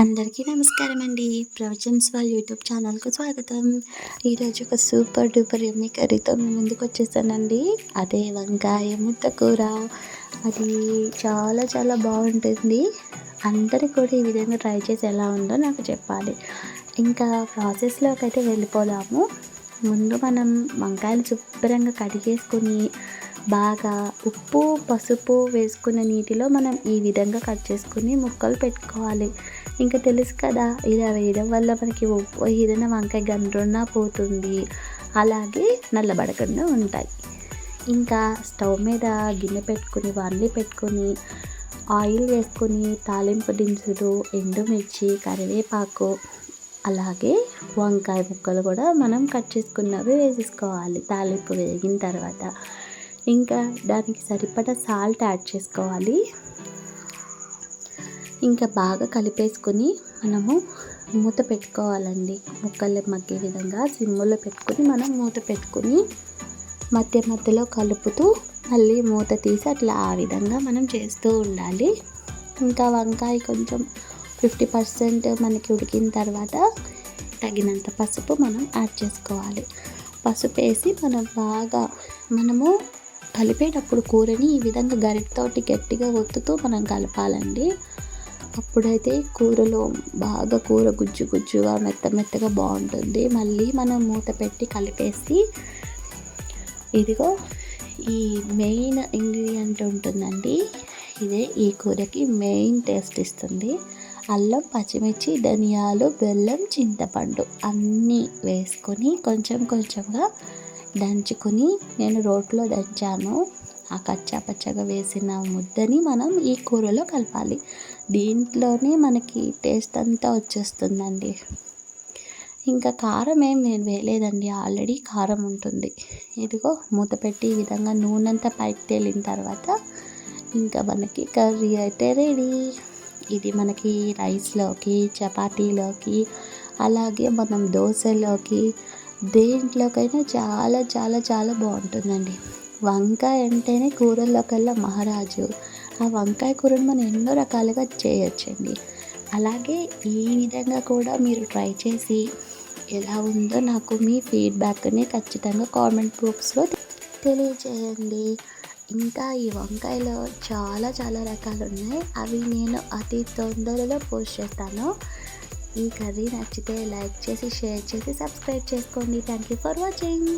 అందరికీ నమస్కారం అండి. ప్రవచన్స్ వాళ్ళ యూట్యూబ్ ఛానల్కు స్వాగతం. ఈరోజు ఒక సూపర్ డూపర్ ఎమ్మి కర్రీతో మీ ముందుకు వచ్చేసానండి. అదే వంకాయ ముద్ద కూర. అది చాలా చాలా బాగుంటుంది. అందరూ కూడా ఈ విధంగా ట్రై చేసి ఎలా ఉందో నాకు చెప్పాలి. ఇంకా ప్రాసెస్లోకి అయితే వెళ్ళిపోదాము. ముందు మనం వంకాయలు శుభ్రంగా కడిగేసుకొని బాగా ఉప్పు పసుపు వేసుకున్న నీటిలో మనం ఈ విధంగా కట్ చేసుకుని ముక్కలు పెట్టుకోవాలి. ఇంకా తెలుసు కదా ఇలా వేయడం వల్ల మనకి ఉప్పు ఏదైనా వంకాయ గండ్రున్నా పోతుంది. అలాగే నల్లబడకుండా ఉంటాయి. ఇంకా స్టవ్ మీద గిన్నె పెట్టుకుని వండి పెట్టుకొని ఆయిల్ వేసుకొని తాలింపు దినుసులు ఎండుమిర్చి కరివేపాకు అలాగే వంకాయ ముక్కలు కూడా మనం కట్ చేసుకున్నవి వేసేసుకోవాలి. తాలింపు వేగిన తర్వాత ఇంకా దానికి సరిపడా సాల్ట్ యాడ్ చేసుకోవాలి. ఇంకా బాగా కలిపేసుకొని మనము మూత పెట్టుకోవాలండి. ముక్కలు మగ్గే విధంగా సిమ్ములో పెట్టుకొని మనం మూత పెట్టుకొని మధ్య మధ్యలో కలుపుతూ మళ్ళీ మూత తీసి అట్లా ఆ విధంగా మనం చేస్తూ ఉండాలి. ఇంకా వంకాయ కొంచెం ఫిఫ్టీ పర్సెంట్ మనకి ఉడికిన తర్వాత తగినంత పసుపు మనం యాడ్ చేసుకోవాలి. పసుపు వేసి మనం బాగా మనము కలిపేటప్పుడు కూరని ఈ విధంగా గరిటతోటి గట్టిగా ఒత్తుతూ మనం కలపాలండి. అప్పుడైతే కూరలో బాగా కూర గుజ్జు గుజ్జుగా మెత్త మెత్తగా బాగుంటుంది. మళ్ళీ మనం మూత పెట్టి కలిపేసి ఇదిగో ఈ మెయిన్ ఇంగ్రీడియంట్ ఉంటుందండి. ఇదే ఈ కూరకి మెయిన్ టేస్ట్ ఇస్తుంది. అల్లం పచ్చిమిర్చి ధనియాలు బెల్లం చింతపండు అన్నీ వేసుకొని కొంచెం కొంచెంగా దంచుకొని నేను రోట్లో దంచాను. ఆ కచ్చా పచ్చగా వేసిన ముద్దని మనం ఈ కూరలో కలపాలి. దీంట్లోనే మనకి టేస్ట్ అంతా వచ్చేస్తుందండి. ఇంకా కారం ఏం నేను వేయలేదండి. ఆల్రెడీ కారం ఉంటుంది. ఇదిగో మూత పెట్టి ఈ విధంగా నూనె అంతా పైకి తేలిన తర్వాత ఇంకా మనకి కర్రీ అయితే రెడీ. ఇది మనకి రైస్లోకి చపాతీలోకి అలాగే మనం దోశలోకి దేంట్లోకైనా చాలా చాలా చాలా బాగుంటుందండి. వంకాయ అంటేనే కూరల్లో కల్లా మహారాజు. ఆ వంకాయ కూరను మనం ఎన్నో రకాలుగా చేయొచ్చండి. అలాగే ఈ విధంగా కూడా మీరు ట్రై చేసి ఎలా ఉందో నాకు మీ ఫీడ్బ్యాక్ని ఖచ్చితంగా కామెంట్ బాక్స్లో తెలియజేయండి ఇంకా ఈ వంకాయలో చాలా చాలా రకాలు ఉన్నాయి. అవి నేను అతి తొందరలో పోస్ట్ చేస్తాను. ఈ కర్రీ నచ్చితే లైక్ చేసి షేర్ చేసి సబ్స్క్రైబ్ చేసుకోండి. Thank you for watching